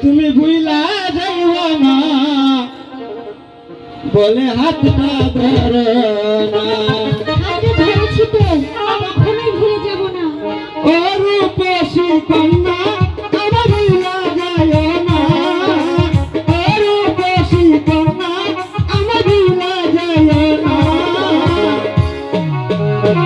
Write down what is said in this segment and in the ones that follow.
তুমি ভুলা যাইব না বলে হাতটা ধরে না। না। ও রূপসী কন্যা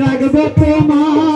রাখবো তোমার